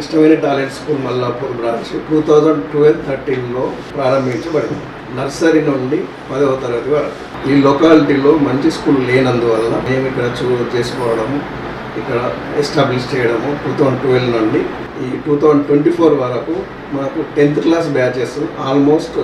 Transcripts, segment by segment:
ఇష్టమైన talent school Mallapur branch two thousand twelve థర్టీన్లో ప్రారంభించబడింది. Nursery నుండి పదవ తరగతి వరకు. ఈ లొకాలిటీలో మంచి స్కూల్ లేనందువల్ల మేము ఇక్కడ చూ చేసుకోవడము ఇక్కడ ఎస్టాబ్లిష్ చేయడము టూ థౌజండ్ ట్వెల్వ్ నుండి. ఈ టూ థౌజండ్ ట్వంటీ ఫోర్ వరకు మనకు tenth class batches almost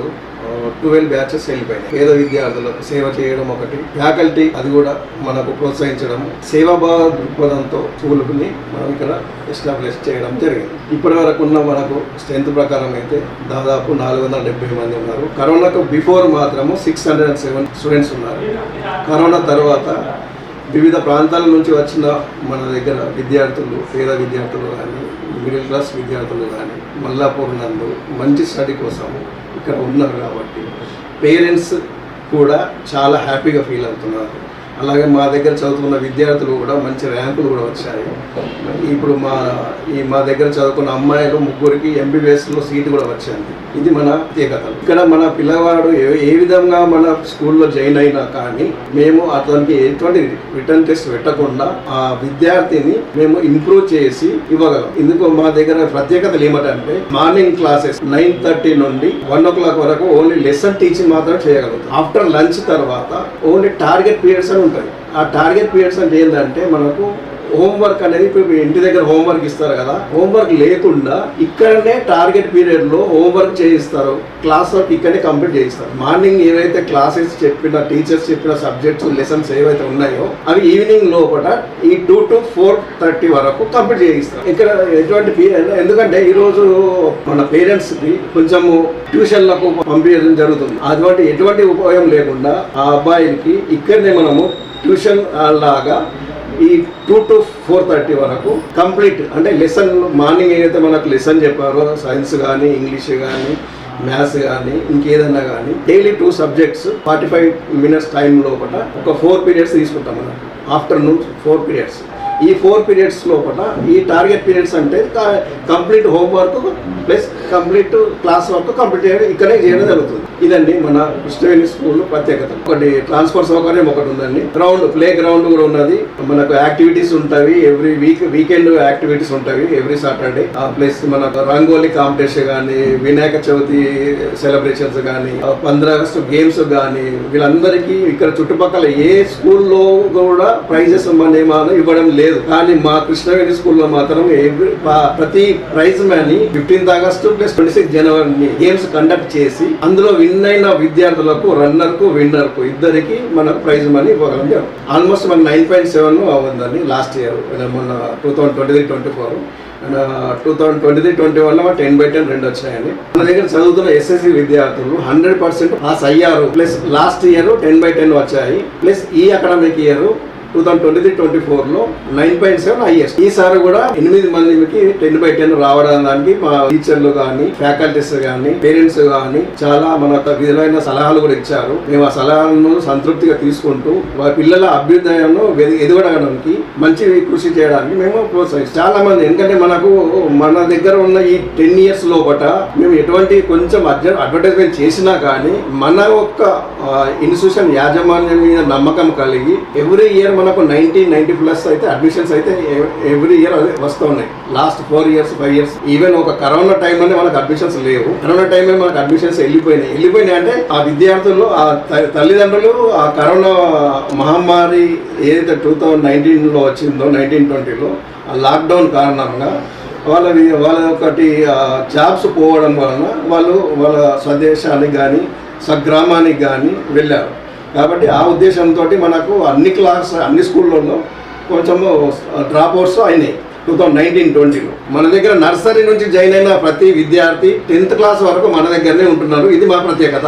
twelve batches వెళ్ళిపోయినాయి. పేద విద్యార్థులకు సేవ చేయడం ఒకటి. ఫ్యాకల్టీ అది కూడా మనకు ప్రోత్సహించడం సేవాభావ దృక్పథంతో స్కూల్ని మనం ఇక్కడ ఎస్టాబ్లిష్ చేయడం జరిగింది. ఇప్పటి వరకు ఉన్న మనకు స్ట్రెంత్ ప్రకారం అయితే దాదాపు నాలుగు వందల డెబ్బై మంది ఉన్నారు. కరోనాకు బిఫోర్ మాత్రము six hundred and seven students ఉన్నారు. కరోనా తర్వాత వివిధ ప్రాంతాల నుంచి వచ్చిన మన దగ్గర విద్యార్థులు పేద విద్యార్థులు కానీ మిడిల్ క్లాస్ విద్యార్థులు కానీ మల్లాపూర్ నందు మంచి స్టడీ కోసం ఇక్కడ ఉన్నారు కాబట్టి పేరెంట్స్ కూడా చాలా హ్యాపీగా ఫీల్ అవుతున్నారు. అలాగే మా దగ్గర చదువుకున్న విద్యార్థులు కూడా మంచి ర్యాంకులు కూడా వచ్చాయి. ఇప్పుడు మా ఈ మా దగ్గర చదువుకున్న అమ్మాయిలు ముగ్గురికి ఎంబీబీఎస్లో సీటు కూడా వచ్చింది ఇది మన ప్రత్యేకత. ఇక్కడ మన పిల్లవాడు ఏ ఏ విధంగా మన స్కూల్లో జాయిన్ అయినా కానీ మేము అతనికి ఎటువంటి రిటర్న్ టెస్ట్ పెట్టకుండా ఆ విద్యార్థిని మేము ఇంప్రూవ్ చేసి ఇవ్వగలం. ఎందుకు మా దగ్గర ప్రత్యేకతలు ఏమిటంటే మార్నింగ్ క్లాసెస్ నైన్ థర్టీ నుండి వన్ ఓ క్లాక్ వరకు ఓన్లీ లెసన్ టీచింగ్ మాత్రం చేయగలుగుతాం. ఆఫ్టర్ లంచ్ తర్వాత ఓన్లీ టార్గెట్ పీరియడ్స్ అని ఉంటాయి. ఆ టార్గెట్ పీరియడ్స్ అంటే ఏంటంటే మనకు హోంవర్క్ అనేది ఇప్పుడు ఇంటి దగ్గర హోంవర్క్ ఇస్తారు కదా హోంవర్క్ లేకుండా ఇక్కడనే టార్గెట్ పీరియడ్లో హోంవర్క్ చేయిస్తారు క్లాస్ వర్క్ ఇక్కడనే కంప్లీట్ చేయిస్తారు. మార్నింగ్ ఏవైతే క్లాసెస్ చెప్పిన టీచర్స్ చెప్పిన సబ్జెక్ట్స్ లెసన్స్ ఏవైతే ఉన్నాయో అవి ఈవినింగ్ లోపల ఈ టూ టు ఫోర్ థర్టీ వరకు కంప్లీట్ చేయిస్తారు. ఇక్కడ ఎటువంటి ఎందుకంటే ఎందుకంటే ఈరోజు మన పేరెంట్స్కి కొంచెము ట్యూషన్లకు పంపించడం జరుగుతుంది. అటువంటి ఎటువంటి ఉపయోగం లేకుండా ఆ అబ్బాయికి ఇక్కడనే మనము ట్యూషన్ లాగా ఈ టూ టు ఫోర్ థర్టీ వరకు కంప్లీట్ అంటే లెసన్ మార్నింగ్ ఏదైతే మనకు లెసన్ చెప్పారో సైన్స్ కానీ ఇంగ్లీష్ కానీ మ్యాథ్స్ కానీ ఇంకేదన్నా కానీ daily two subjects forty five minutes time లోపల ఒక ఫోర్ పీరియడ్స్ తీసుకుంటాం మనం. ఆఫ్టర్నూన్ ఫోర్ పీరియడ్స్ ఈ ఫోర్ పీరియడ్స్ లోపల ఈ టార్గెట్ పీరియడ్స్ అంటే complete homework plus complete class work complete చేయడం ఇక్కడే చేయడం జరుగుతుంది. ఇదండి మన కృష్ణవేణి స్కూల్ ప్రత్యేకత. ఒకటి ట్రాన్స్ఫర్ సౌకర్యం ఒకటి ఉందండి. గ్రౌండ్ ప్లే గ్రౌండ్ కూడా ఉన్నది. మనకు యాక్టివిటీస్ ఉంటాయి. ఎవ్రీ వీక్ వీకెండ్ యాక్టివిటీస్ ఉంటాయి ఎవ్రీ సాటర్డే. ప్లస్ మనకు రంగోలీ కాంపిటీషన్ కానీ వినాయక చవితి సెలబ్రేషన్స్ కానీ పంద్ర ఆగస్టు గేమ్స్ కానీ వీళ్ళందరికీ ఇక్కడ చుట్టుపక్కల ఏ స్కూల్లో కూడా ప్రైజెస్ మనం ఇవ్వడం లేదు. లేదు. కానీ మా కృష్ణవేణి స్కూల్లో మాత్రం ప్రతి prize money fifteenth August plus twenty six జనవరి గేమ్స్ కండక్ట్ చేసి అందులో విన్ అయిన విద్యార్థులకు రన్నర్కు విన్నర్కు ఇద్దరికి మన ప్రైజ్ మనీ ఇవ్వగలం ఆల్మోస్ట్ మన నైన్ పాయింట్ సెవెన్ ఉందండి లాస్ట్ ఇయర్. మొన్న two thousand twenty three twenty four two thousand twenty three twenty one ten by ten రెండు వచ్చాయండి మన దగ్గర చదువుతున్న ఎస్ఎస్సి విద్యార్థులు హండ్రెడ్ పర్సెంట్ పాస్ అయ్యారు. Plus last year ten by ten వచ్చాయి. ప్లస్ ఈ academic year two thousand twenty three twenty ఫోర్లో నైన్ పాయింట్ సెవెన్ హైయెస్ట్ ఈసారి కూడా ఎనిమిది మందికి టెన్ బై టెన్ రావడానికి మా టీచర్లు కానీ ఫ్యాకల్టీస్ కానీ పేరెంట్స్ కానీ చాలా మనకు విధమైన సలహాలు కూడా ఇచ్చారు. మేము ఆ సలహాలను సంతృప్తిగా తీసుకుంటూ వారి పిల్లల అభ్యుదయంలో ఎదగడానికి మంచి కృషి చేయడానికి మేము ప్రోత్సహిస్తాం. చాలా మంది ఎందుకంటే మనకు మన దగ్గర ఉన్న ఈ టెన్ ఇయర్స్ లోపట మేము ఎటువంటి కొంచెం అడ్వర్టైజ్మెంట్ చేసినా కానీ మన యొక్క ఇన్స్టిట్యూషన్ యాజమాన్యం మీద నమ్మకం కలిగి ఎవ్రీ ఇయర్ మనకు నైన్టీన్ నైన్టీ ప్లస్ అయితే అడ్మిషన్స్ అయితే ఎవ్రీ ఇయర్ వస్తూ ఉన్నాయి. Last four years five years. Even ఒక కరోనా టైం అనే మనకు అడ్మిషన్స్ లేవు. కరోనా టైమే మనకు అడ్మిషన్స్ వెళ్ళిపోయినాయి. వెళ్ళిపోయినాయి అంటే ఆ విద్యార్థులు ఆ త- తల్లిదండ్రులు ఆ కరోనా మహమ్మారి ఏదైతే టూ థౌజండ్ నైన్టీన్లో వచ్చిందో నైన్టీన్ ట్వంటీలో ఆ లాక్డౌన్ కారణంగా వాళ్ళవి వాళ్ళ ఒకటి జాబ్స్ పోవడం వలన వాళ్ళు వాళ్ళ స్వదేశానికి కానీ స్వగ్రామానికి కానీ వెళ్ళారు. కాబట్టి ఆ ఉద్దేశంతో మనకు అన్ని క్లాస్ అన్ని స్కూళ్ళల్లో కొంచెము డ్రాప్ అవుట్స్ అయినాయి. టూ థౌజండ్ నైన్టీన్ ట్వంటీలో. మన దగ్గర నర్సరీ నుంచి జాయిన్ అయిన ప్రతి విద్యార్థి టెన్త్ క్లాస్ వరకు మన దగ్గరనే ఉంటున్నారు. ఇది మా ప్రత్యేకత.